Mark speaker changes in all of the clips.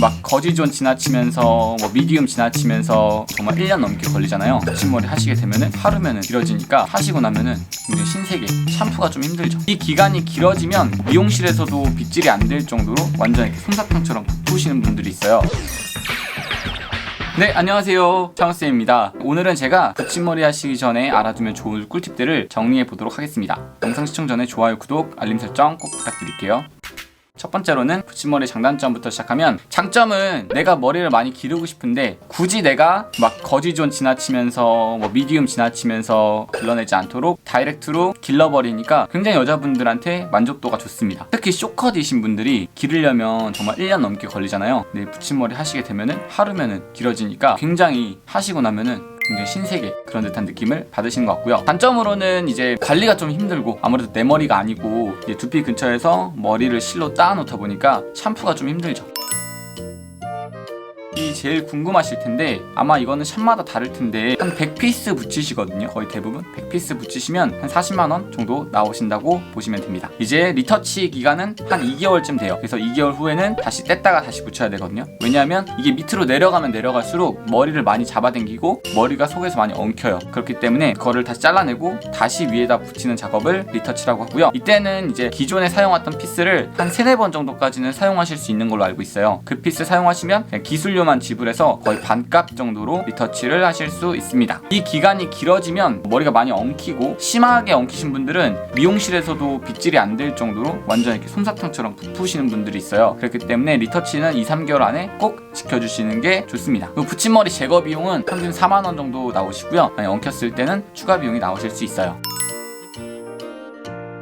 Speaker 1: 막 거지존 지나치면서 뭐 미디움 지나치면서 정말 1년 넘게 걸리잖아요. 붙임머리 하시게 되면은 하루면은 길어지니까 하시고 나면은 굉장히 신세계 샴푸가 좀 힘들죠. 이 기간이 길어지면 미용실에서도 빗질이 안 될 정도로 완전 이렇게 솜사탕처럼 부으시는 분들이 있어요. 네, 안녕하세요. 창호쌤입니다. 오늘은 제가 붙임머리 하시기 전에 알아두면 좋을 꿀팁들을 정리해 보도록 하겠습니다. 영상 시청 전에 좋아요, 구독, 알림 설정 꼭 부탁드릴게요. 첫 번째로는 붙임머리 장단점부터 시작하면 장점은 내가 머리를 많이 기르고 싶은데 굳이 내가 막 거지존 지나치면서 뭐 미디움 지나치면서 길러내지 않도록 다이렉트로 길러버리니까 굉장히 여자분들한테 만족도가 좋습니다. 특히 쇼컷이신 분들이 기르려면 정말 1년 넘게 걸리잖아요. 근데 붙임머리 하시게 되면은 하루면은 길어지니까 굉장히 하시고 나면은 굉장히 신세계 그런 듯한 느낌을 받으시는 것 같고요. 단점으로는 이제 관리가 좀 힘들고 아무래도 내 머리가 아니고 두피 근처에서 머리를 실로 따놓다 보니까 샴푸가 좀 힘들죠. 이 제일 궁금하실 텐데 아마 이거는 샵마다 다를 텐데 한 100피스 붙이시거든요. 거의 대부분 100피스 붙이시면 한 40만원 정도 나오신다고 보시면 됩니다. 이제 리터치 기간은 한 2개월쯤 돼요. 그래서 2개월 후에는 다시 뗐다가 다시 붙여야 되거든요. 왜냐하면 이게 밑으로 내려가면 내려갈수록 머리를 많이 잡아당기고 머리가 속에서 많이 엉켜요. 그렇기 때문에 그거를 다시 잘라내고 다시 위에다 붙이는 작업을 리터치라고 하고요. 이때는 이제 기존에 사용했던 피스를 한 3, 4번 정도까지는 사용하실 수 있는 걸로 알고 있어요. 그 피스 사용하시면 기술용 5천원만 지불해서 거의 반값 정도로 리터치를 하실 수 있습니다. 이 기간이 길어지면 머리가 많이 엉키고 심하게 엉키신 분들은 미용실에서도 빗질이 안 될 정도로 완전 이렇게 솜사탕처럼 부푸시는 분들이 있어요. 그렇기 때문에 리터치는 2, 3개월 안에 꼭 지켜주시는 게 좋습니다. 그 붙임머리 제거 비용은 평균 4만원 정도 나오시고요. 네, 엉켰을 때는 추가 비용이 나오실 수 있어요.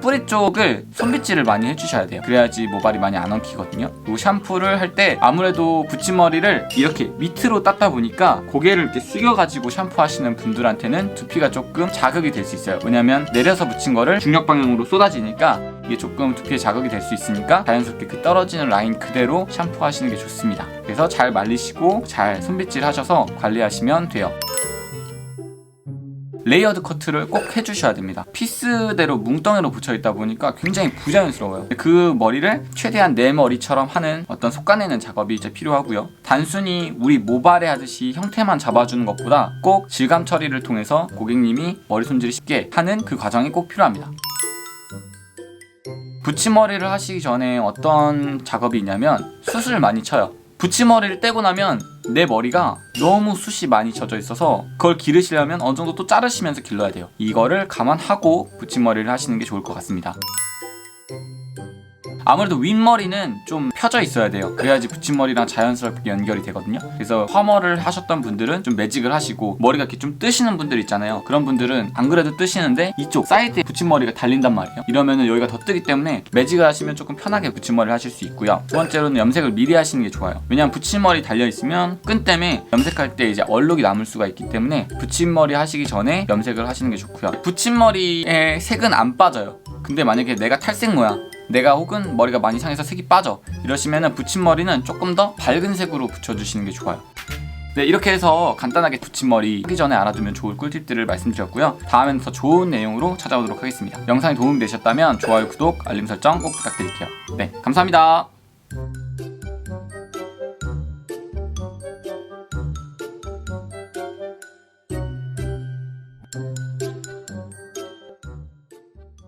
Speaker 1: 뿌리 쪽을 손빗질을 많이 해주셔야 돼요. 그래야지 모발이 많이 안 엉키거든요. 그리고 샴푸를 할 때 아무래도 붙임머리를 이렇게 밑으로 땄다 보니까 고개를 이렇게 숙여가지고 샴푸하시는 분들한테는 두피가 조금 자극이 될 수 있어요. 왜냐면 내려서 붙인 거를 중력 방향으로 쏟아지니까 이게 조금 두피에 자극이 될 수 있으니까 자연스럽게 그 떨어지는 라인 그대로 샴푸하시는 게 좋습니다. 그래서 잘 말리시고 잘 손빗질 하셔서 관리하시면 돼요. 레이어드 커트를 꼭 해주셔야 됩니다. 피스대로 뭉덩이로 붙여 있다 보니까 굉장히 부자연스러워요. 그 머리를 최대한 내 머리처럼 하는 어떤 속가내는 작업이 이제 필요하고요. 단순히 우리 모발에 하듯이 형태만 잡아주는 것보다 꼭 질감 처리를 통해서 고객님이 머리 손질이 쉽게 하는 그 과정이 꼭 필요합니다. 붙임머리를 하시기 전에 어떤 작업이 있냐면 숱을 많이 쳐요. 붙임머리를 떼고 나면 내 머리가 너무 숱이 많이 젖어 있어서 그걸 기르시려면 어느 정도 또 자르시면서 길러야 돼요. 이거를 감안하고 붙임머리를 하시는 게 좋을 것 같습니다. 아무래도 윗머리는 좀 펴져 있어야 돼요. 그래야지 붙임머리랑 자연스럽게 연결이 되거든요. 그래서 화머를 하셨던 분들은 좀 매직을 하시고 머리가 이렇게 좀 뜨시는 분들 있잖아요. 그런 분들은 안 그래도 뜨시는데 이쪽 사이드에 붙임머리가 달린단 말이에요. 이러면은 여기가 더 뜨기 때문에 매직을 하시면 조금 편하게 붙임머리를 하실 수 있고요. 두 번째로는 염색을 미리 하시는 게 좋아요. 왜냐면 붙임머리 달려 있으면 끈 때문에 염색할 때 이제 얼룩이 남을 수가 있기 때문에 붙임머리 하시기 전에 염색을 하시는 게 좋고요. 붙임머리의 색은 안 빠져요. 근데 만약에 내가 탈색모야 내가 혹은 머리가 많이 상해서 색이 빠져 이러시면은 붙임머리는 조금 더 밝은 색으로 붙여주시는 게 좋아요. 네 이렇게 해서 간단하게 붙임머리 하기 전에 알아두면 좋을 꿀팁들을 말씀드렸고요. 다음엔 더 좋은 내용으로 찾아오도록 하겠습니다. 영상이 도움이 되셨다면 좋아요 구독 알림 설정 꼭 부탁드릴게요. 네 감사합니다